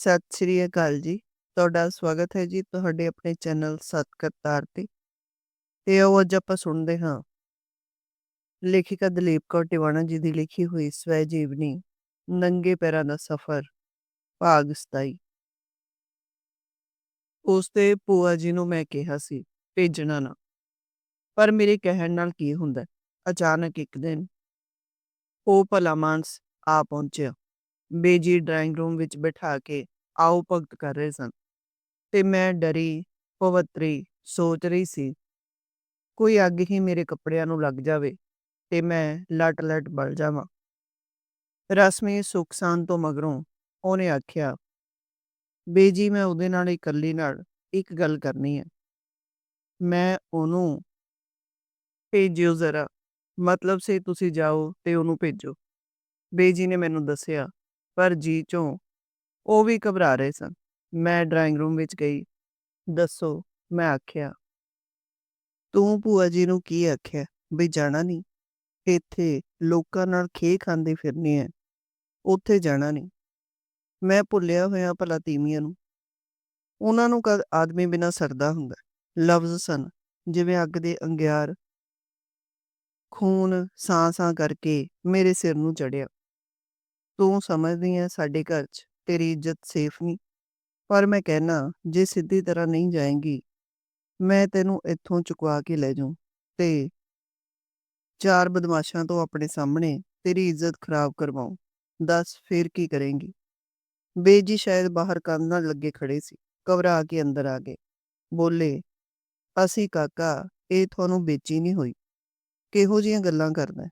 ਸਤਿ ਸ਼੍ਰੀ ਅਕਾਲ ਜੀ। ਤੁਹਾਡਾ ਸਵਾਗਤ ਹੈ ਜੀ ਤੁਹਾਡੇ ਆਪਣੇ ਚੈਨਲ ਸਤਕਰਤਾਰ ਤੇ। ਤੇ ਉਹ ਅੱਜ ਆਪਾਂ ਸੁਣਦੇ ਹਾਂ। ਲੇਖਿਕਾ ਦਲੀਪ ਕੌਰ ਟਿਵਾਣਾ ਜੀ ਦੀ ਲਿਖੀ ਹੋਈ ਸਵੈ ਜੀਵਨੀ ਨੰਗੇ ਪੈਰਾਂ ਦਾ ਸਫ਼ਰ, ਭਾਗ 27 ਉਸ ਤੇ ਭੂਆ ਜੀ ਨੂੰ ਮੈਂ ਕਿਹਾ ਸੀ, ਭੇਜਣਾ ਨਾ। ਪਰ ਮੇਰੇ ਕਹਿਣ ਨਾਲ ਕੀ ਹੁੰਦਾ? ਅਚਾਨਕ ਇੱਕ ਦਿਨ ਉਹ ਭਲਾ ਮਾਨਸ ਆ ਪਹੁੰਚਿਆ। ਬੇਜੀ ਡਰਾਇੰਗ ਰੂਮ ਵਿੱਚ ਬਿਠਾ ਕੇ ਆਓ ਭਗਤ ਕਰ ਰਹੇ ਸਨ। ਤੇ ਮੈਂ ਡਰੀ ਪਵਤਰੀ ਸੋਚ ਰਹੀ ਸੀ, ਕੋਈ ਅੱਗ ਹੀ ਮੇਰੇ ਕੱਪੜਿਆਂ ਨੂੰ ਲੱਗ ਜਾਵੇ ਤੇ ਮੈਂ ਲਟ ਲਟ ਬਲ ਜਾਵਾਂ। ਰਸਮੀ ਸੁਖਸਾਨ ਤੋਂ ਮਗਰੋਂ ਉਹਨੇ ਆਖਿਆ, ਬੇਜੀ, ਮੈਂ ਉਹਦੇ ਨਾਲ ਇਕੱਲੀ ਨਾਲ ਇੱਕ ਗੱਲ ਕਰਨੀ ਹੈ। ਮੈਂ ਉਹਨੂੰ ਭੇਜਿਓ ਜ਼ਰਾ। ਮਤਲਬ ਸੇ ਤੁਸੀਂ ਜਾਓ ਤੇ ਉਹਨੂੰ ਭੇਜੋ। ਬੇਜੀ ਨੇ ਮੈਨੂੰ ਦੱਸਿਆ ਪਰ ਜੀ ਚੋਂ। ਉਹ ਵੀ ਘਬਰਾ ਰਹੇ ਸਨ। ਮੈਂ ਡਰਾਇੰਗ ਰੂਮ ਵਿੱਚ ਗਈ। ਦੱਸੋ, ਮੈਂ ਆਖਿਆ। ਤੂੰ ਭੂਆ ਜੀ ਨੂੰ ਕੀ ਆਖਿਆ? ਵੀ ਜਾਣਾ ਨਹੀਂ ਇੱਥੇ ਲੋਕਾਂ ਨਾਲ ਖੇ ਖਾਂਦੇ ਫਿਰਨੀ ਹੈ ਉੱਥੇ ਜਾਣਾ ਨਹੀਂ ਮੈਂ ਭੁੱਲਿਆ ਹੋਇਆ ਭਲਾ ਤੀਵੀਆਂ ਨੂੰ। ਉਹਨਾਂ ਨੂੰ ਕਦ ਆਦਮੀ ਬਿਨਾ ਸਰਦਾ ਹੁੰਦਾ? ਲਫ਼ਜ਼ ਸਨ, ਜਿਵੇਂ ਅੱਗ ਦੇ ਅੰਗਿਆਰ। ਖੂਨ ਸਾਂ-ਸਾਂ ਕਰਕੇ ਮੇਰੇ ਸਿਰ ਨੂੰ ਚੜਿਆ। ਤੂੰ ਸਮਝਦੀ ਐ ਸਾਡੇ ਘਰ 'ਚ, ਤੇਰੀ ਇੱਜ਼ਤ ਸੇਫ ਨਹੀਂ। ਪਰ ਮੈਂ ਕਹਿਣਾ ਜੇ ਸਿੱਧੀ ਤਰ੍ਹਾਂ ਨਹੀਂ ਜਾਏਂਗੀ, ਮੈਂ ਤੈਨੂੰ ਇੱਥੋਂ ਚੁਕਵਾ ਕੇ ਲੈ ਜਾਊਂ ਤੇ ਚਾਰ ਬਦਮਾਸ਼ਾਂ ਤੋਂ ਆਪਣੇ ਸਾਹਮਣੇ ਤੇਰੀ ਇੱਜ਼ਤ ਖਰਾਬ ਕਰਵਾਉਂ ਦੱਸ ਫੇਰ ਕੀ ਕਰੇਂਗੀ? ਬੇਜੀ ਸ਼ਾਇਦ ਬਾਹਰ ਕੰਨ ਨਾਲ ਲੱਗੇ ਖੜੇ ਸੀ, ਘਬਰਾ ਕੇ ਅੰਦਰ ਆ ਗਏ। ਬੋਲੇ, ਅਸੀਂ ਕਾਕਾ, ਇਹ ਤੁਹਾਨੂੰ ਵੇਚੀ ਨਹੀਂ ਹੋਈ। ਕਿਹੋ ਜੀਆਂ ਗੱਲਾਂ ਕਰਦਾ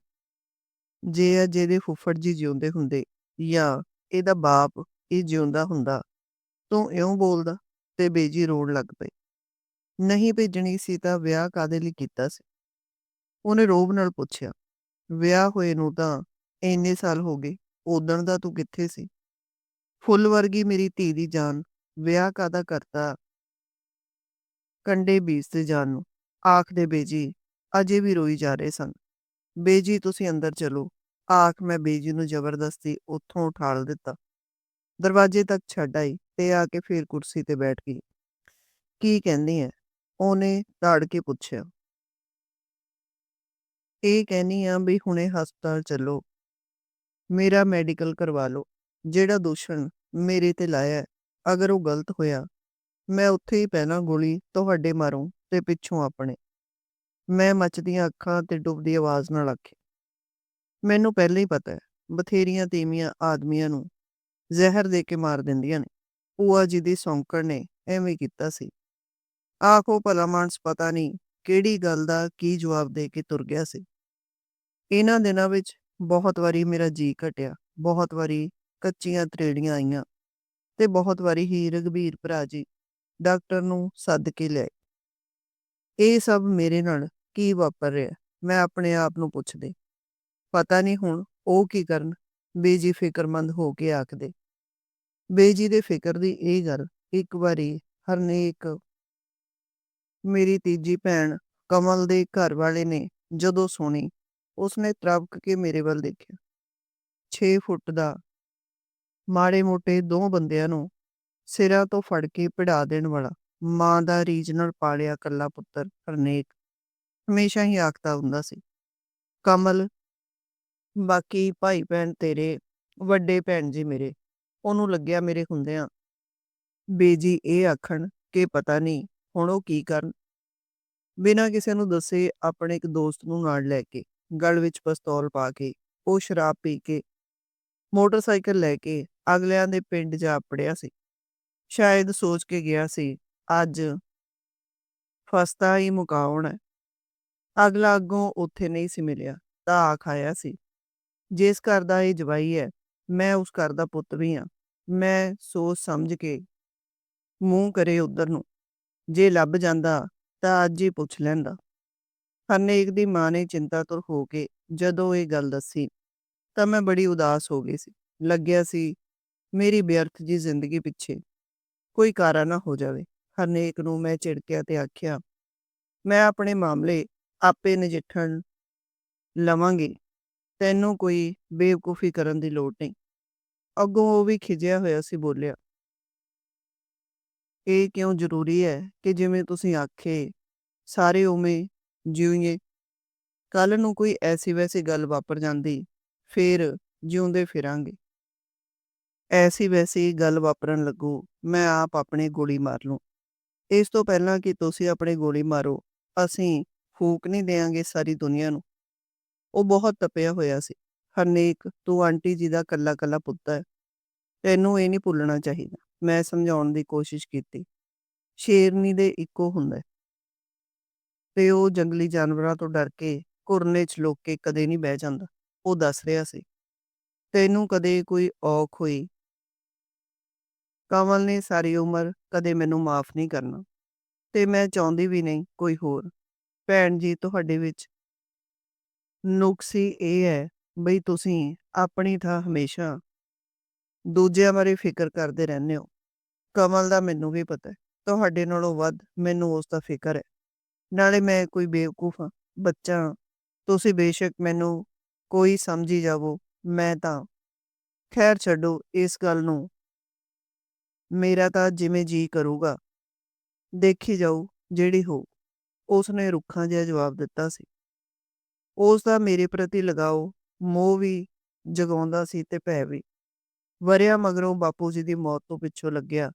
ਜੇ ਅਜੇ ਦੇ ਫੁੱਫੜ ਜੀ ਜਿਉਂਦੇ ਹੁੰਦੇ ਜਾਂ ਇਹਦਾ ਬਾਪ ਇਹ ਜਿਉਂਦਾ ਹੁੰਦਾ, ਤੂੰ ਇਉਂ ਬੋਲਦਾ ਤੇ ਬੇਜੀ ਰੋਣ ਲੱਗ ਪਈ। ਨਹੀਂ ਭੇਜਣੀ ਸੀ ਤਾਂ ਵਿਆਹ ਕਾਦੇ ਲਈ ਕੀਤਾ ਸੀ? ਉਹਨੇ ਰੋਬ ਨਾਲ ਪੁੱਛਿਆ, ਵਿਆਹ ਹੋਏ ਨੂੰ ਤਾਂ ਇੰਨੇ ਸਾਲ ਹੋ ਗਏ ਉਦਣ ਦਾ ਤੂੰ ਕਿੱਥੇ ਸੀ? ਫੁੱਲ ਵਰਗੀ ਮੇਰੀ ਧੀ ਦੀ ਜਾਨ, ਵਿਆਹ ਕਾਦਾ ਕਰਤਾ? ਕੰਡੇ ਬੀਜਦੇ ਜਾਨ ਨੂੰ, ਆਖਦੇ ਬੇਜੀ, ਅਜੇ ਵੀ ਰੋਈ ਜਾ ਰਹੇ ਸਨ। ਬੇਜੀ, ਤੁਸੀਂ ਅੰਦਰ ਚਲੋ ਆਖ ਮੈਂ ਬੇਜੀ ਨੂੰ ਜ਼ਬਰਦਸਤੀ ਉੱਥੋਂ ਉਠਾਲ ਦਿੱਤਾ। ਦਰਵਾਜ਼ੇ ਤੱਕ ਛੱਡ ਆਈ ਤੇ ਆ ਕੇ ਫੇਰ ਕੁਰਸੀ ਤੇ ਬੈਠ ਗਈ। ਕੀ ਕਹਿੰਦੀ ਹੈ ਉਹਨੇ ਧਾੜ ਕੇ ਪੁੱਛਿਆ। ਇਹ ਕਹਿਨੀ ਆ ਵੀ ਹੁਣੇ ਹਸਪਤਾਲ ਚੱਲੋ। ਮੇਰਾ ਮੈਡੀਕਲ ਕਰਵਾ ਲਓ। ਜਿਹੜਾ ਦੂਸ਼ਣ ਮੇਰੇ ਤੇ ਲਾਇਆ ਅਗਰ ਉਹ ਗਲਤ ਹੋਇਆ, ਮੈਂ ਉੱਥੇ ਹੀ ਪਹਿਲਾਂ ਗੋਲੀ ਤੁਹਾਡੇ ਮਾਰੂੰ ਤੇ ਪਿੱਛੋਂ ਆਪਣੇ। ਮੈਂ ਮੱਚਦੀਆਂ ਅੱਖਾਂ ਤੇ ਡੁੱਬਦੀ ਆਵਾਜ਼ ਨਾਲ ਆਖਿਆ। ਮੈਨੂੰ ਪਹਿਲਾਂ ਹੀ ਪਤਾ ਹੈ, ਬਥੇਰੀਆਂ ਤੀਵੀਆਂ ਆਦਮੀਆਂ ਨੂੰ ਜ਼ਹਿਰ ਦੇ ਕੇ ਮਾਰ ਦਿੰਦੀਆਂ ਨੇ ਪੂਆ ਜੀ ਦੀ ਸੌਂਕਣ ਨੇ ਐਵੇਂ ਕੀਤਾ ਸੀ। ਆਖੋ ਭਲਾ ਮਾਨਸ ਪਤਾ ਨਹੀਂ ਕਿਹੜੀ ਗੱਲ ਦਾ ਕੀ ਜਵਾਬ ਦੇ ਕੇ ਤੁਰ ਗਿਆ ਸੀ। ਇਹਨਾਂ ਦਿਨਾਂ ਵਿੱਚ ਬਹੁਤ ਵਾਰੀ ਮੇਰਾ ਜੀ ਘਟਿਆ, ਬਹੁਤ ਵਾਰੀ ਕੱਚੀਆਂ ਤਰੇੜੀਆਂ ਆਈਆਂ ਤੇ ਬਹੁਤ ਵਾਰੀ ਹੀ ਰਗਵੀਰ ਭਰਾ ਜੀ ਡਾਕਟਰ ਨੂੰ ਸੱਦ ਕੇ ਲਿਆਏ। ਇਹ ਸਭ ਮੇਰੇ ਨਾਲ ਕੀ ਵਾਪਰ ਰਿਹਾ, ਮੈਂ ਆਪਣੇ ਆਪ ਨੂੰ ਪੁੱਛਦੇ। ਪਤਾ ਨਹੀਂ ਹੁਣ ਉਹ ਕੀ ਕਰਨ ਬੇਜੀ ਫਿਕਰਮੰਦ ਹੋ ਕੇ ਆਖਦੇ। ਬੇਜੀ ਦੇ ਫਿਕਰ ਦੀ ਇਹ ਗੱਲ ਇੱਕ ਵਾਰੀ ਹਰਨੇਕ ਮੇਰੀ ਤੀਜੀ ਭੈਣ ਕਮਲ ਦੇ ਘਰ ਵਾਲੇ ਨੇ ਜਦੋਂ ਸੁਣੀ, ਉਸਨੇ ਤਰਬਕ ਕੇ ਮੇਰੇ ਵੱਲ ਦੇਖਿਆ। 6 ਫੁੱਟ ਦਾ ਮਾੜੇ ਮੋਟੇ ਦੋ ਬੰਦਿਆਂ ਨੂੰ ਸਿਰਾਂ ਤੋਂ ਫੜ ਕੇ ਭਿੜਾ ਦੇਣ ਵਾਲਾ ਮਾਂ ਦਾ ਰੀਜਨਲ ਪਾਲਿਆ ਕੱਲਾ ਪੁੱਤਰ ਹਰਨੇਕ ਹਮੇਸ਼ਾ ਹੀ ਆਖਦਾ ਹੁੰਦਾ ਸੀ। ਕਮਲ ਬਾਕੀ ਭਾਈ ਭੈਣ ਤੇਰੇ, ਵੱਡੇ ਭੈਣ ਜੀ ਮੇਰੇ, ਉਹਨੂੰ ਲੱਗਿਆ ਮੇਰੇ ਹੁੰਦਿਆਂ। ਬੇਜੀ ਇਹ ਆਖਣ ਕਿ ਪਤਾ ਨਹੀਂ ਹੁਣ ਉਹ ਕੀ ਕਰਨ। ਬਿਨਾਂ ਕਿਸੇ ਨੂੰ ਦੱਸੇ ਆਪਣੇ ਇੱਕ ਦੋਸਤ ਨੂੰ ਨਾਲ ਲੈ ਕੇ, ਗਲ ਵਿੱਚ ਪਿਸਤੌਲ ਪਾ ਕੇ, ਉਹ ਸ਼ਰਾਬ ਪੀ ਕੇ, ਮੋਟਰਸਾਈਕਲ ਲੈ ਕੇ ਅਗਲਿਆਂ ਦੇ ਪਿੰਡ ਜਾ ਪੜਿਆ ਸੀ। ਸ਼ਾਇਦ ਸੋਚ ਕੇ ਗਿਆ ਸੀ, ਅੱਜ ਫਸਤਾ ਹੀ ਮੁਕਾਉਣ। ਅਗਲਾ ਅੱਗੋਂ ਉੱਥੇ ਨਹੀਂ ਸੀ ਮਿਲਿਆ, ਤਾਂ ਆਖ ਆਇਆ ਸੀ ਜਿਸ ਘਰ ਦਾ ਇਹ ਜਵਾਈ ਹੈ, ਮੈਂ ਉਸ ਘਰ ਦਾ ਪੁੱਤ ਵੀ ਹਾਂ। ਮੈਂ ਸੋਚ ਸਮਝ ਕੇ ਮੂੰਹ ਕਰੇ ਉਧਰ ਨੂੰ। ਜੇ ਲੱਭ ਜਾਂਦਾ ਤਾਂ ਅੱਜ ਹੀ ਪੁੱਛ ਲੈਂਦਾ। ਹਰਨੇਕ ਦੀ ਮਾਂ ਨੇ ਚਿੰਤਾਤੁਰ ਹੋ ਕੇ ਜਦੋਂ ਇਹ ਗੱਲ ਦੱਸੀ, ਤਾਂ ਮੈਂ ਬੜੀ ਉਦਾਸ ਹੋ ਗਈ ਸੀ। ਲੱਗਿਆ ਸੀ ਮੇਰੀ ਬਿਅਰਥ ਜੀ ਜ਼ਿੰਦਗੀ ਪਿੱਛੇ ਕੋਈ ਕਾਰਾ ਨਾ ਹੋ ਜਾਵੇ। ਹਰਨੇਕ ਨੂੰ ਮੈਂ ਝਿੜਕਿਆ ਤੇ ਆਖਿਆ, ਮੈਂ ਆਪਣੇ ਮਾਮਲੇ ਆਪੇ ਨਜਿੱਠਣ ਲਵਾਂਗੀ। ਤੈਨੂੰ ਕੋਈ ਬੇਵਕੂਫੀ ਕਰਨ ਦੀ ਲੋੜ ਨਹੀਂ। ਅੱਗੋਂ ਉਹ ਵੀ ਖਿਜਿਆ ਹੋਇਆ ਸੀ, ਬੋਲਿਆ, ਇਹ ਕਿਉਂ ਜ਼ਰੂਰੀ ਹੈ ਕਿ ਜਿਵੇਂ ਤੁਸੀਂ ਆਖੇ, ਸਾਰੇ ਉਵੇਂ ਜਿਉਈਏ ਕੱਲ ਨੂੰ ਕੋਈ ਐਸੀ ਵੈਸੀ ਗੱਲ ਵਾਪਰ ਜਾਂਦੀ, ਫੇਰ ਜਿਉਂਦੇ ਫਿਰਾਂਗੇ। ਐਸੀ ਵੈਸੀ ਗੱਲ ਵਾਪਰਨ ਲੱਗੂ, ਮੈਂ ਆਪ ਆਪਣੇ ਗੋਲੀ ਮਾਰ ਲੂੰ। ਇਸ ਤੋਂ ਪਹਿਲਾਂ ਕਿ ਤੁਸੀਂ ਆਪਣੇ ਗੋਲੀ ਮਾਰੋ, ਅਸੀਂ ਫੂਕ ਨਹੀਂ ਦੇਾਂਗੇ ਸਾਰੀ ਦੁਨੀਆ ਨੂੰ। ਉਹ ਬਹੁਤ ਤਪਿਆ ਹੋਇਆ ਸੀ। ਹਰਨੇਕ, ਤੂੰ ਆਂਟੀ ਜੀ ਦਾ ਕੱਲਾ ਕੱਲਾ ਪੁੱਤ ਹੈ। ਤੈਨੂੰ ਇਹ ਨਹੀਂ ਭੁੱਲਣਾ ਚਾਹੀਦਾ। ਮੈਂ ਸਮਝਾਉਣ ਦੀ ਕੋਸ਼ਿਸ਼ ਕੀਤੀ। ਸ਼ੇਰਨੀ ਦੇ ਇੱਕੋ ਹੁੰਦਾ ਤੇ ਉਹ ਜੰਗਲੀ ਜਾਨਵਰਾਂ ਤੋਂ ਡਰ ਕੇ ਘੁਰਨੇ 'ਚ ਲੋਕ ਕੇ ਕਦੇ ਨਹੀਂ ਬਹਿ ਜਾਂਦਾ। ਉਹ ਦੱਸ ਰਿਹਾ ਸੀ। ਤੈਨੂੰ ਕਦੇ ਕੋਈ ਔਖ ਹੋਈ? ਕਮਲ ਨੇ ਸਾਰੀ ਉਮਰ ਕਦੇ ਮੈਨੂੰ ਮਾਫ ਨਹੀਂ ਕਰਨਾ। ਤੇ ਮੈਂ ਚਾਹੁੰਦੀ ਵੀ ਨਹੀਂ ਕੋਈ ਹੋਰ। ਭੈਣ ਜੀ, ਤੁਹਾਡੇ ਵਿੱਚ ਨੁਕਸੀ ਇਹ ਹੈ ਬਈ ਤੁਸੀਂ ਆਪਣੀ ਥਾਂ ਹਮੇਸ਼ਾ ਦੂਜਿਆਂ ਬਾਰੇ ਫਿਕਰ ਕਰਦੇ ਰਹਿੰਦੇ ਹੋ। ਕਮਲ ਦਾ ਮੈਨੂੰ ਵੀ ਪਤਾ ਹੈ, ਤੁਹਾਡੇ ਨਾਲੋਂ ਵੱਧ ਮੈਨੂੰ ਉਸ ਦਾ ਫਿਕਰ ਹੈ। ਨਾਲੇ ਮੈਂ ਕੋਈ ਬੇਵਕੂਫ ਹਾਂ, ਬੱਚਾ ਹਾਂ। ਤੁਸੀਂ ਬੇਸ਼ੱਕ ਮੈਨੂੰ ਕੋਈ ਸਮਝੀ ਜਾਵੋ, ਮੈਂ ਤਾਂ ਖੈਰ ਛੱਡੋ ਇਸ ਗੱਲ ਨੂੰ। ਮੇਰਾ ਤਾਂ ਜਿਵੇਂ ਜੀ ਕਰੂਗਾ, ਦੇਖੀ ਜਾਓ ਜਿਹੜੀ ਹੋ, ਉਸਨੇ ਰੁੱਖਾਂ ਜਿਹਾ ਜਵਾਬ ਦਿੱਤਾ ਸੀ। ਉਸ ਦਾ ਮੇਰੇ ਪ੍ਰਤੀ ਲਗਾਓ ਮੋਹ ਵੀ ਜਗਾਉਂਦਾ ਸੀ ਤੇ ਭੈ ਵੀ। ਵਰਿਆ ਮਗਰੋਂ ਬਾਪੂ ਜੀ ਦੀ ਮੌਤ ਤੋਂ ਪਿੱਛੋਂ ਲੱਗਿਆ।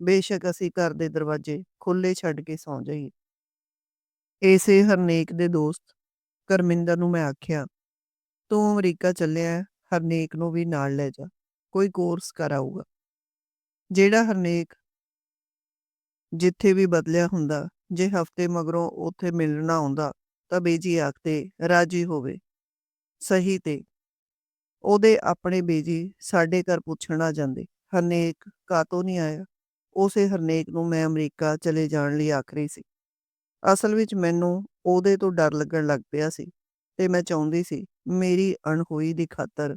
ਬੇਸ਼ੱਕ ਅਸੀਂ ਘਰ ਦੇ ਦਰਵਾਜ਼ੇ ਖੁੱਲੇ ਛੱਡ ਕੇ ਸੌਂ ਜਾਈਏ। ਏਸੇ ਹਰਨੇਕ ਦੇ ਦੋਸਤ ਕਰਮਿੰਦਰ ਨੂੰ ਮੈਂ ਆਖਿਆ, ਤੂੰ ਅਮਰੀਕਾ ਚੱਲਿਆ ਹਰਨੇਕ ਨੂੰ ਵੀ ਨਾਲ ਲੈ ਜਾ, ਕੋਈ ਕੋਰਸ ਕਰਾਊਗਾ ਜਿਹੜਾ ਹਰਨੇਕ ਜਿੱਥੇ ਵੀ ਬਦਲਿਆ ਹੁੰਦਾ, ਜੇ ਹਫ਼ਤੇ ਮਗਰੋਂ ਉੱਥੇ ਮਿਲਣਾ ਆਉਂਦਾ ਤਾਂ ਬੇਜੀ ਆਖਦੇ ਰਾਜੀ ਹੋਵੇ। ਸਹੀ ਤੇ ਉਹਦੇ ਆਪਣੇ ਬੇਜੀ ਸਾਡੇ ਘਰ ਪੁੱਛਣ ਆ ਜਾਂਦੇ, ਹਰਨੇਕ ਕਾਤੋਂ ਨਹੀਂ ਆਇਆ? ਉਸੇ ਹਰਨੇਕ ਨੂੰ ਮੈਂ ਅਮਰੀਕਾ ਚਲੇ ਜਾਣ ਲਈ ਆਖ ਰਹੀ ਸੀ। ਅਸਲ ਵਿੱਚ ਮੈਨੂੰ ਉਹਦੇ ਤੋਂ ਡਰ ਲੱਗਣ ਲੱਗ ਪਿਆ ਸੀ ਤੇ ਮੈਂ ਚਾਹੁੰਦੀ ਸੀ ਮੇਰੀ ਅਣਹੋਈ ਦੀ ਖਾਤਰ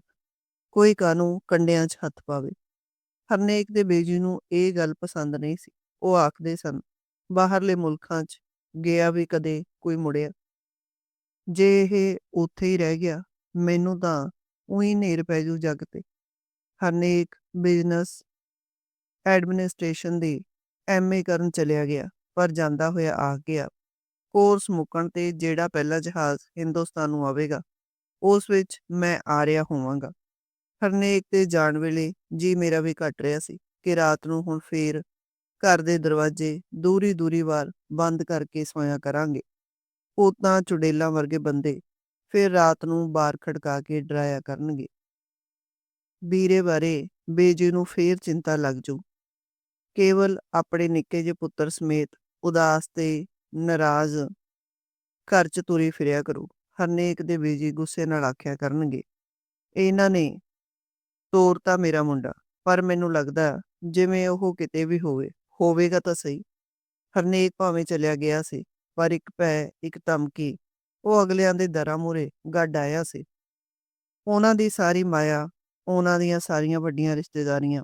ਕੋਈ ਕਾਨੂੰ ਕੰਡਿਆਂ 'ਚ ਹੱਥ ਪਾਵੇ। ਹਰਨੇਕ ਦੇ ਬੇਜੀ ਨੂੰ ਇਹ ਗੱਲ ਪਸੰਦ ਨਹੀਂ ਸੀ। ਉਹ ਆਖਦੇ ਸਨ, ਬਾਹਰਲੇ ਮੁਲਕਾਂ 'ਚ ਗਿਆ ਵੀ ਕਦੇ ਕੋਈ ਮੁੜਿਆ। ਜੇ ਇਹ ਉੱਥੇ ਹੀ ਰਹਿ ਗਿਆ, ਮੈਨੂੰ ਤਾਂ ਉਹੀ ਨੇਰ ਪੈ ਜੂ ਜੱਗ ਤੇ। ਹਰਨੇਕ ਬਿਜ਼ਨਸ ਐਡਮਿਨਿਸਟ੍ਰੇਸ਼ਨ ਦੀ ਐਮਏ ਕਰਨ ਚਲਿਆ ਗਿਆ, ਪਰ ਜਾਂਦਾ ਹੋਇਆ ਆ ਗਿਆ, ਕੋਰਸ ਮੁੱਕਣ ਤੇ ਜਿਹੜਾ ਪਹਿਲਾ ਜਹਾਜ਼ ਹਿੰਦੁਸਤਾਨ ਨੂੰ ਆਵੇਗਾ, ਉਸ ਵਿੱਚ ਮੈਂ ਆ ਰਿਹਾ ਹੋਵਾਂਗਾ। ਹਰਨੇਕ ਤੇ ਜਾਣ ਵੇਲੇ ਜੀ ਮੇਰਾ ਵੀ ਘਟ ਰਿਹਾ ਸੀ ਕਿ ਰਾਤ ਨੂੰ ਹੁਣ ਫੇਰ ਘਰ ਦੇ ਦਰਵਾਜ਼ੇ ਦੂਰੀ ਦੂਰੀ ਵਾਰ ਬੰਦ ਕਰਕੇ ਸੋਇਆ ਕਰਾਂਗੇ। ਉਹ ਤਾਂ ਚੁੜੇਲਾਂ ਵਰਗੇ ਬੰਦੇ ਫਿਰ ਰਾਤ ਨੂੰ ਬਾਰ ਖੜਕਾ ਕੇ ਡਰਾਇਆ ਕਰਨਗੇ। ਵੀਰੇ ਬਾਰੇ ਬੇਜੀ ਨੂੰ ਫੇਰ ਚਿੰਤਾ ਲੱਗ ਜੂ। ਕੇਵਲ ਆਪਣੇ ਨਿੱਕੇ ਜਿਹੇ ਪੁੱਤਰ ਸਮੇਤ ਉਦਾਸ ਤੇ ਨਾਰਾਜ਼ ਘਰ ਚ ਤੁਰੀ ਫਿਰਿਆ ਕਰੂ। ਹਰਨੇਕ ਦੇ ਬੇਜੀ ਗੁੱਸੇ ਨਾਲ ਆਖਿਆ ਕਰਨਗੇ, ਇਹਨਾਂ ਨੇ ਤੋਰਤਾ ਮੇਰਾ ਮੁੰਡਾ, ਪਰ ਮੈਨੂੰ ਲੱਗਦਾ ਜਿਵੇਂ ਉਹ ਕਿਤੇ ਵੀ ਹੋਵੇ, ਹੋਵੇਗਾ ਤਾਂ ਸਹੀ। ਹਰਨੇਕ ਭਾਵੇਂ ਚਲਿਆ ਗਿਆ ਸੀ ਪਰ ਇੱਕ ਪੈ, ਇੱਕ ਧਮਕੀ। ਉਹ ਅਗਲਿਆਂ ਦੇ ਦਰਾਂ ਮੂਰੇ ਗੱਡ ਆਇਆ ਸੀ। ਉਹਨਾਂ ਦੀ ਸਾਰੀ ਮਾਇਆ, ਉਹਨਾਂ ਦੀਆਂ ਸਾਰੀਆਂ ਵੱਡੀਆਂ ਰਿਸ਼ਤੇਦਾਰੀਆਂ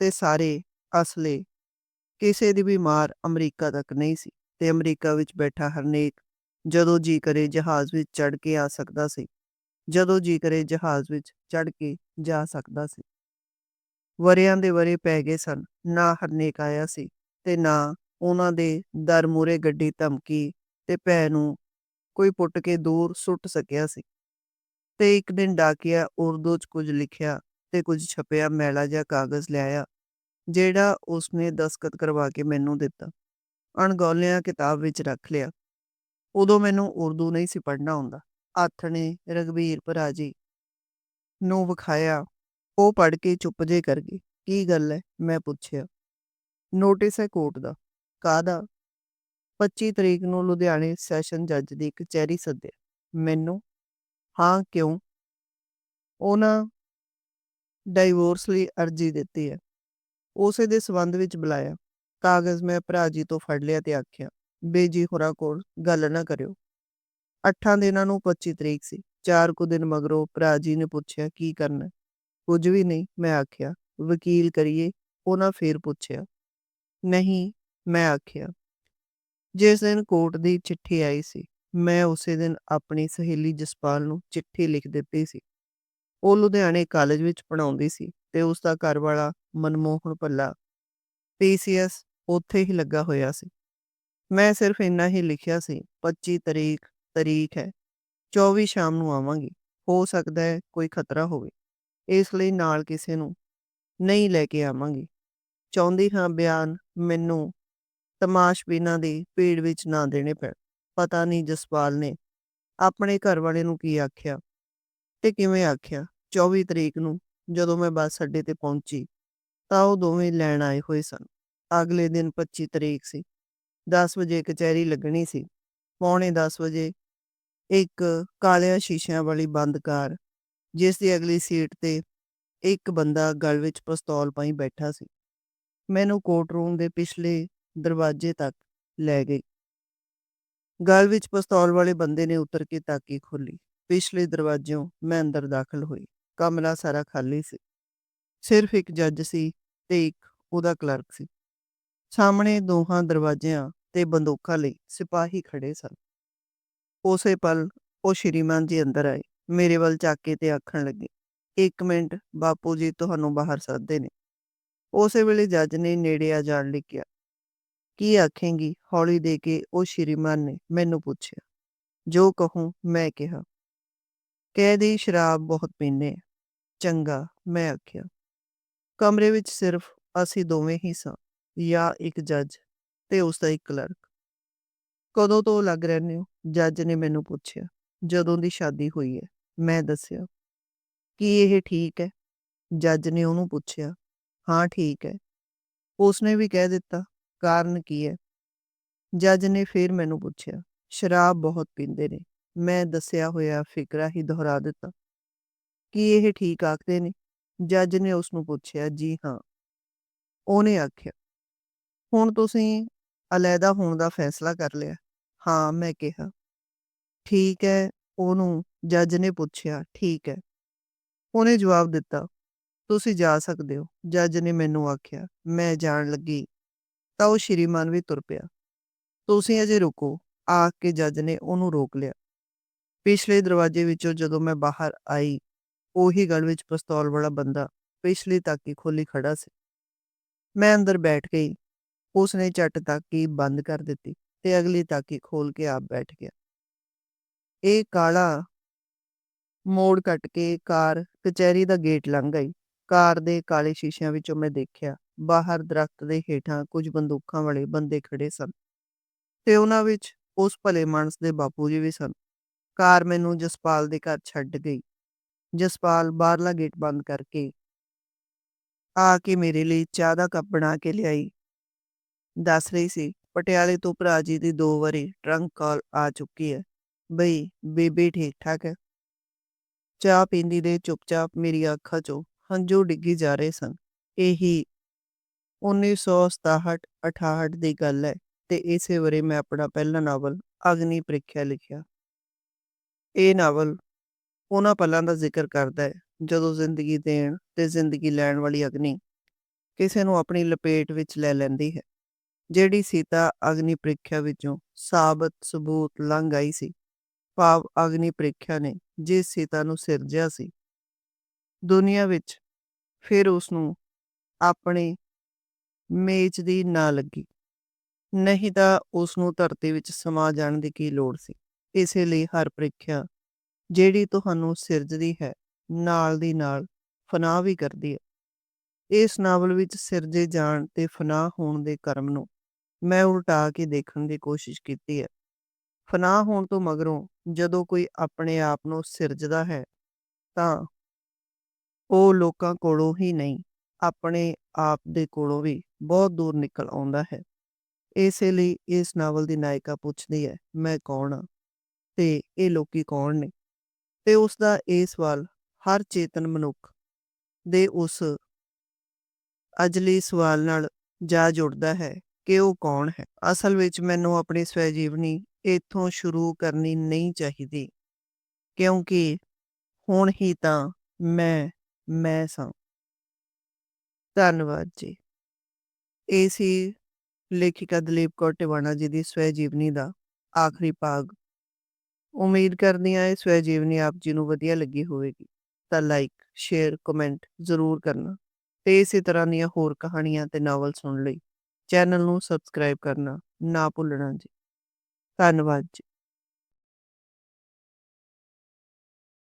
ਤੇ ਸਾਰੇ ਅਸਲੇ ਕਿਸੇ ਦੀ ਵੀ ਅਮਰੀਕਾ ਤੱਕ ਨਹੀਂ ਸੀ ਤੇ ਅਮਰੀਕਾ ਵਿੱਚ ਬੈਠਾ ਹਰਨੇਕ ਜਦੋਂ ਜੀ ਕਰੇ ਜਹਾਜ਼ ਵਿੱਚ ਚੜ ਕੇ ਆ ਸਕਦਾ ਸੀ, ਜਦੋਂ ਜੀ ਕਰੇ ਜਹਾਜ਼ ਵਿੱਚ ਚੜ ਕੇ ਜਾ ਸਕਦਾ ਸੀ। ਵਰਿਆਂ ਦੇ ਵਰੇ ਪੈ ਗਏ ਸਨ, ਨਾ ਹਰਨੇਕ ਆਇਆ ਸੀ ਤੇ ਨਾ ਉਹਨਾਂ ਦੇ ਦਰ ਮੂਰੇ ਗੱਡੀ ਧਮਕੀ ਤੇ ਭੈ ਨੂੰ ਕੋਈ ਪੁੱਟ ਕੇ ਦੂਰ ਸੁੱਟ ਸਕਿਆ ਸੀ। ਤੇ ਇੱਕ ਦਿਨ ਡਾਕਿਆ ਉਰਦੂ 'ਚ ਕੁਝ ਲਿਖਿਆ ਤੇ ਕੁਝ ਛਪਿਆ, ਮੈਲਾ ਜਿਹਾ ਕਾਗਜ਼ ਲਿਆਇਆ, ਜਿਹੜਾ ਉਸਨੇ ਦਸਖਤ ਕਰਵਾ ਕੇ ਮੈਨੂੰ ਦਿੱਤਾ। ਅਣਗੌਲਿਆਂ ਕਿਤਾਬ ਵਿੱਚ ਰੱਖ ਲਿਆ। ਉਦੋਂ ਮੈਨੂੰ ਉਰਦੂ ਨਹੀਂ ਸੀ ਪੜ੍ਹਨਾ ਆਉਂਦਾ। ਹੱਥ ਨੇ ਰਗਵੀਰ ਭਰਾ ਜੀ ਨੂੰ ਵਿਖਾਇਆ, ਉਹ ਪੜ੍ਹ ਕੇ ਚੁੱਪ ਜੇ ਕਰ ਗਈ ਕੀ ਗੱਲ ਹੈ ਮੈਂ ਪੁੱਛਿਆ। ਨੋਟਿਸ ਹੈ ਕੋਰਟ ਦਾ। ਕਾਹਦਾ 25 ਤਰੀਕ ਨੂੰ ਲੁਧਿਆਣੇ ਸੈਸ਼ਨ ਜੱਜ ਦੀ ਕਚਹਿਰੀ ਸੱਦਿਆ। ਮੈਨੂੰ, ਹਾਂ, ਕਿਉਂ? ਉਹਨਾਂ ਡਾਈਵੋਰਸ ਲਈ ਅਰਜ਼ੀ ਦਿੱਤੀ ਹੈ। ਉਸੇ ਦੇ ਸਬੰਧ ਵਿੱਚ ਬੁਲਾਇਆ। ਕਾਗਜ਼ ਮੈਂ ਭਰਾ ਜੀ ਤੋਂ ਫੜ ਲਿਆ ਤੇ ਆਖਿਆ ਬੇਜੀ ਹੋਰਾਂ ਕੋਲ ਗੱਲ ਨਾ ਕਰਿਓ। ਅੱਠਾਂ ਦਿਨਾਂ ਨੂੰ 25 ਤਰੀਕ ਸੀ। ਚਾਰ ਕੁ ਦਿਨ ਮਗਰੋਂ ਭਰਾ ਜੀ ਨੇ ਪੁੱਛਿਆ, ਕੀ ਕਰਨਾ? ਹੈ? ਕੁਝ ਵੀ ਨਹੀਂ, ਮੈਂ ਆਖਿਆ। ਵਕੀਲ ਕਰੀਏ? ਉਹਨਾਂ ਫੇਰ ਪੁੱਛਿਆ, ਨਹੀਂ ਮੈਂ ਆਖਿਆ, ਜਿਸ ਦਿਨ ਕੋਰਟ ਦੀ ਚਿੱਠੀ ਆਈ ਸੀ, ਮੈਂ ਉਸੇ ਦਿਨ ਆਪਣੀ ਸਹੇਲੀ ਜਸਪਾਲ ਨੂੰ ਚਿੱਠੀ ਲਿਖ ਦਿੱਤੀ ਸੀ। ਉਹ ਲੁਧਿਆਣੇ ਕਾਲਜ ਵਿੱਚ ਪੜ੍ਹਾਉਂਦੀ ਸੀ ਤੇ ਉਸ ਦਾ ਘਰ ਵਾਲਾ ਮਨਮੋਹਨ ਭੱਲਾ, ਪੀਸੀਐਸ ਉੱਥੇ ਹੀ ਲੱਗਾ ਹੋਇਆ ਸੀ। ਮੈਂ ਸਿਰਫ਼ ਇੰਨਾ ਹੀ ਲਿਖਿਆ ਸੀ 25 ਤਰੀਕ ਤਰੀਕ ਹੈ 24 ਸ਼ਾਮ ਨੂੰ ਆਵਾਂਗੀ, ਹੋ ਸਕਦਾ ਹੈ ਕੋਈ ਖਤਰਾ ਹੋਵੇ। ਇਸ ਲਈ ਨਾਲ ਕਿਸੇ ਨੂੰ ਨਹੀਂ ਲੈ ਕੇ ਆਵਾਂਗੀ। ਚਾਹੁੰਦੀ ਹਾਂ ਬਿਆਨ ਮੈਨੂੰ ਤਮਾਸ਼ਬੀਨਾਂ ਦੀ ਭੀੜ ਵਿੱਚ ਨਾ ਦੇਣੇ ਪੈਣ। ਪਤਾ ਨਹੀਂ ਜਸਪਾਲ ਨੇ ਆਪਣੇ ਘਰ ਵਾਲੇ ਨੂੰ ਕੀ ਆਖਿਆ ਤੇ ਕਿਵੇਂ ਆਖਿਆ। 24 ਤਰੀਕ ਨੂੰ ਜਦੋਂ ਮੈਂ ਬੱਸ ਅੱਡੇ ਤੇ ਪਹੁੰਚੀ ਤਾਂ ਉਹ ਦੋਵੇਂ ਲੈਣ ਆਏ ਹੋਏ ਸਨ। ਅਗਲੇ ਦਿਨ 25 ਤਰੀਕ ਸੀ। 10 ਵਜੇ ਕਚਹਿਰੀ ਲੱਗਣੀ ਸੀ। ਪੌਣੇ 10 ਵਜੇ ਇੱਕ ਕਾਲਿਆਂ ਸ਼ੀਸ਼ਿਆਂ ਵਾਲੀ ਬੰਦ ਕਾਰ ਜਿਸ ਦੀ ਅਗਲੀ ਸੀਟ ਤੇ ਇੱਕ ਬੰਦਾ ਗਲ ਵਿੱਚ ਪਿਸਤੌਲ ਪਾਈ ਬੈਠਾ ਸੀ। ਮੈਨੂੰ ਕੋਰਟ ਰੂਮ ਦੇ ਪਿਛਲੇ ਦਰਵਾਜ਼ੇ ਤੱਕ ਲੈ ਗਈ। ਗਲ ਵਿੱਚ ਪਿਸਤੌਲ ਵਾਲੇ ਬੰਦੇ ਨੇ ਉਤਰ ਕੇ ਤਾਕੀ ਖੋਲੀ ਪਿਛਲੇ ਦਰਵਾਜ਼ਿਓਂ ਮੈਂ ਅੰਦਰ ਦਾਖਲ ਹੋਈ। ਕਮਰਾ ਸਾਰਾ ਖਾਲੀ ਸੀ। ਸਿਰਫ ਇੱਕ ਜੱਜ ਸੀ ਤੇ ਇੱਕ ਉਹਦਾ ਕਲਰਕ ਸੀ। ਸਾਹਮਣੇ ਦੋਹਾਂ ਦਰਵਾਜ਼ਿਆਂ ਤੇ ਬੰਦੂਕਾਂ ਲਈ ਸਿਪਾਹੀ ਖੜੇ ਸਨ। ਉਸੇ ਪਲ ਉਹ ਸ਼੍ਰੀਮਾਨ ਜੀ ਅੰਦਰ ਆਏ। ਮੇਰੇ ਵੱਲ ਚੱਕ ਤੇ ਆਖਣ ਲੱਗੇ, ਇੱਕ ਮਿੰਟ, ਬਾਪੂ ਜੀ, ਤੁਹਾਨੂੰ ਬਾਹਰ ਸੱਦਦੇ ਨੇ। ਉਸੇ ਵੇਲੇ ਜੱਜ ਨੇ ਨੇੜੇ ਆ ਜਾਣ ਲਈ ਕਿਹਾ ਕੀ ਆਖੇਂਗੀ ਹੌਲੀ ਦੇ ਕੇ ਉਹ ਸ਼੍ਰੀਮਾਨ ਨੇ ਮੈਨੂੰ ਪੁੱਛਿਆ। ਜੋ ਕਹੂੰ ਮੈਂ ਕਿਹਾ। ਕਹਿ ਦੀ ਸ਼ਰਾਬ ਬਹੁਤ ਪੀਂਦੇ ਆ। ਚੰਗਾ, ਮੈਂ ਆਖਿਆ। ਕਮਰੇ ਵਿੱਚ ਸਿਰਫ ਅਸੀਂ ਦੋਵੇਂ ਹੀ ਸਾਂ, ਜਾਂ ਇੱਕ ਜੱਜ ਤੇ ਉਸ ਦਾ ਇੱਕ ਕਲਰਕ। ਕਦੋਂ ਤੋਂ ਲੱਗ ਰਹਿੰਦੇ ਹੋ? ਜੱਜ ਨੇ ਮੈਨੂੰ ਪੁੱਛਿਆ। ਜਦੋਂ ਦੀ ਸ਼ਾਦੀ ਹੋਈ ਹੈ। ਮੈਂ ਦੱਸਿਆ। ਕੀ ਇਹ ਠੀਕ ਹੈ? ਜੱਜ ਨੇ ਉਹਨੂੰ ਪੁੱਛਿਆ। ਹਾਂ, ਠੀਕ ਹੈ। ਉਸਨੇ ਵੀ ਕਹਿ ਦਿੱਤਾ। ਕਾਰਨ ਕੀ ਹੈ? ਜੱਜ ਨੇ ਫਿਰ ਮੈਨੂੰ ਪੁੱਛਿਆ, ਸ਼ਰਾਬ ਬਹੁਤ ਪੀਂਦੇ ਨੇ। ਮੈਂ ਦੱਸਿਆ ਹੋਇਆ ਫਿਕਰਾ ਹੀ ਦੁਹਰਾ ਦਿੱਤਾ। ਕੀ ਇਹ ਠੀਕ ਆਖਦੇ ਨੇ? ਜੱਜ ਨੇ ਉਸ ਨੂੰ ਪੁੱਛਿਆ, ਜੀ ਹਾਂ। ਉਹਨੇ ਆਖਿਆ, ਹੁਣ ਤੁਸੀਂ ਅਲੈਦਾ ਹੋਣ ਦਾ ਫੈਸਲਾ ਕਰ ਲਿਆ? ਹਾਂ, ਮੈਂ ਕਿਹਾ। ਠੀਕ ਹੈ, ਉਹਨੂੰ ਜੱਜ ਨੇ ਪੁੱਛਿਆ, ਠੀਕ ਹੈ। ਉਹਨੇ ਜਵਾਬ ਦਿੱਤਾ, ਤੁਸੀਂ ਜਾ ਸਕਦੇ ਹੋ। ਜੱਜ ਨੇ ਮੈਨੂੰ ਆਖਿਆ, ਮੈਂ ਜਾਣ ਲੱਗੀ। ਤਾਂ ਉਹ ਸ਼੍ਰੀਮਾਨ ਵੀ ਤੁਰ ਪਿਆ। ਤੁਸੀਂ ਅਜੇ ਰੁਕੋ, ਆ ਕੇ ਜੱਜ ਨੇ ਉਹਨੂੰ ਰੋਕ ਲਿਆ। ਪਿਛਲੇ ਦਰਵਾਜ਼ੇ ਵਿੱਚੋਂ ਜਦੋਂ ਮੈਂ ਬਾਹਰ ਆਈ, ਉਹੀ ਗਲ ਵਿੱਚ ਪਿਸਤੌਲ ਵਾਲਾ ਬੰਦਾ ਪਿਛਲੀ ਤਾਕੀ ਖੋਲੀ ਖੜਾ ਸੀ। ਮੈਂ ਅੰਦਰ ਬੈਠ ਗਈ। ਉਸਨੇ ਝਟ ਤਾਕੀ ਬੰਦ ਕਰ ਦਿੱਤੀ ਤੇ ਅਗਲੀ ਤਾਕੀ ਖੋਲ ਕੇ ਆਪ ਬੈਠ ਗਿਆ। ਇਹ ਕਾਲਾ ਮੋੜ ਕੱਟ ਕੇ ਕਾਰ ਕਚਹਿਰੀ ਦਾ ਗੇਟ ਲੰਘ ਗਈ। ਕਾਰ ਦੇ ਕਾਲੇ ਸ਼ੀਸ਼ਿਆਂ ਵਿੱਚੋਂ ਮੈਂ ਦੇਖਿਆ, ਬਾਹਰ ਦਰਖਤ ਦੇ ਹੇਠਾਂ ਕੁਝ ਬੰਦੂਕਾਂ ਵਾਲੇ ਬੰਦੇ ਖੜੇ ਸਨ ਤੇ ਉਹਨਾਂ ਵਿੱਚ ਉਸ ਭਲੇ ਮਾਨਸ ਦੇ ਬਾਪੂ ਜੀ ਵੀ ਸਨ। ਕਾਰ ਮੈਨੂੰ ਜਸਪਾਲ ਦੇ ਘਰ ਛੱਡ ਗਈ। ਜਸਪਾਲ ਬਾਹਰਲਾ ਗੇਟ ਬੰਦ ਕਰਕੇ ਆ ਕੇ ਮੇਰੇ ਲਈ ਚਾਹ ਦਾ ਕੱਪ ਬਣਾ ਕੇ ਲਿਆਈ। ਦੱਸ ਰਹੀ ਸੀ, ਪਟਿਆਲੇ ਤੋਂ ਭਰਾ ਜੀ ਦੀ ਦੋ ਵਾਰੀ ਟਰੰਕ ਕਾਲ ਆ ਚੁੱਕੀ ਹੈ। ਬਈ, ਬੇਬੇ ਠੀਕ ਠਾਕ ਹੈ। ਚਾਹ ਪੀਂਦੀ ਦੇ ਚੁੱਪਚਾਪ ਮੇਰੀ ਅੱਖਾਂ 'ਚੋਂ ਹੰਝੂ ਡਿੱਗੀ ਜਾ ਰਹੇ ਸਨ। ਇਹੀ 1967 68 ਦੀ ਗੱਲ ਹੈ ਤੇ ਇਸੇ ਵਰੇ ਮੈਂ ਆਪਣਾ ਪਹਿਲਾ ਨਾਵਲ, ਅਗਨੀ ਪ੍ਰੀਖਿਆ ਲਿਖਿਆ। ਇਹ ਨਾਵਲ ਉਹਨਾਂ ਪਲਾਂ ਦਾ ਜ਼ਿਕਰ ਕਰਦਾ ਹੈ, ਜਦੋਂ ਜ਼ਿੰਦਗੀ ਦੇਣ ਤੇ ਜ਼ਿੰਦਗੀ ਲੈਣ ਵਾਲੀ ਅਗਨੀ ਕਿਸੇ ਨੂੰ ਆਪਣੀ ਲਪੇਟ ਵਿੱਚ ਲੈ ਲੈਂਦੀ ਹੈ। ਜਿਹੜੀ ਸੀਤਾ ਅਗਨੀ ਪ੍ਰੀਖਿਆ ਵਿੱਚੋਂ ਸਾਬਤ ਸਬੂਤ ਲੰਘ ਆਈ ਸੀ, ਭਾਵ ਅਗਨੀ ਪ੍ਰੀਖਿਆ ਨੇ ਜਿਸ ਸੀਤਾ ਨੂੰ ਸਿਰਜਿਆ ਸੀ। ਦੁਨੀਆ ਵਿੱਚ ਫਿਰ ਉਸ ਨੂੰ ਆਪਣੇ ਮੇਚ ਦੀ ਨਾ ਲੱਗੀ। ਨਹੀਂ ਤਾਂ ਉਸ ਨੂੰ ਧਰਤੀ ਵਿੱਚ ਸਮਾ ਜਾਣ ਦੀ ਕੀ ਲੋੜ ਸੀ? ਇਸੇ ਲਈ ਹਰ ਪ੍ਰੀਖਿਆ ਜਿਹੜੀ ਤੁਹਾਨੂੰ ਸਿਰਜਦੀ ਹੈ, ਨਾਲ ਦੀ ਨਾਲ ਫਨਾ ਵੀ ਕਰਦੀ ਹੈ। ਇਸ ਨਾਵਲ ਵਿੱਚ ਸਿਰਜੇ ਜਾਣ ਤੇ ਫਨਾ ਹੋਣ ਦੇ ਕਰਮ ਨੂੰ ਮੈਂ ਉਲਟਾ ਕੇ ਦੇਖਣ ਦੀ ਕੋਸ਼ਿਸ਼ ਕੀਤੀ ਹੈ। ਫਨਾ ਹੋਣ ਤੋਂ ਮਗਰੋਂ ਜਦੋਂ ਕੋਈ ਆਪਣੇ ਆਪ ਨੂੰ ਸਿਰਜਦਾ ਹੈ, ਤਾਂ ਉਹ ਲੋਕਾਂ ਕੋਲੋਂ ਹੀ ਨਹੀਂ, ਆਪਣੇ ਆਪ ਦੇ ਕੋਲੋਂ ਵੀ ਬਹੁਤ ਦੂਰ ਨਿਕਲ ਆਉਂਦਾ ਹੈ। ਇਸੇ ਲਈ ਇਸ ਨਾਵਲ ਦੀ ਨਾਇਕਾ ਪੁੱਛਦੀ ਹੈ, ਮੈਂ ਕੌਣ ਹਾਂ ਤੇ ਇਹ ਲੋਕੀ ਕੌਣ ਨੇ? ਤੇ ਉਸ ਦਾ ਇਹ ਸਵਾਲ ਹਰ ਚੇਤਨ ਮਨੁੱਖ ਦੇ ਉਸ ਅਜਲੀ ਸਵਾਲ ਨਾਲ ਜਾ ਜੁੜਦਾ ਹੈ ਕਿ ਉਹ ਕੌਣ ਹੈ। ਅਸਲ ਵਿੱਚ ਮੈਨੂੰ ਆਪਣੀ ਸਵੈ ਜੀਵਨੀ ਇੱਥੋਂ ਸ਼ੁਰੂ ਕਰਨੀ ਨਹੀਂ ਚਾਹੀਦੀ, ਕਿਉਂਕਿ ਹੁਣ ਹੀ ਤਾਂ ਮੈਂ ਮੈਂ ਸਾਂ। ਧੰਨਵਾਦ ਜੀ। ਇਹ ਸੀ ਲੇਖਿਕਾ ਦਲੀਪ ਕੌਰ ਟਿਵਾਣਾ ਜੀ ਦੀ ਸਵੈ ਜੀਵਨੀ ਦਾ ਆਖਰੀ ਭਾਗ। ਉਮੀਦ ਕਰਦੀ ਹਾਂ ਇਹ ਸਵੈ ਜੀਵਨੀ ਆਪ ਜੀ ਨੂੰ ਵਧੀਆ ਲੱਗੀ ਹੋਵੇਗੀ। ਤਾਂ ਲਾਈਕ ਸ਼ੇਅਰ ਕਮੈਂਟ ਜ਼ਰੂਰ ਕਰਨਾ। ਤੇ ਇਸੇ ਤਰ੍ਹਾਂ ਦੀਆਂ ਹੋਰ ਕਹਾਣੀਆਂ ਤੇ ਨਾਵਲ ਸੁਣਨ ਲਈ ਚੈਨਲ ਨੂੰ ਸਬਸਕ੍ਰਾਈਬ ਕਰਨਾ ਨਾ ਭੁੱਲਣਾ ਜੀ। ਧੰਨਵਾਦ ਜੀ।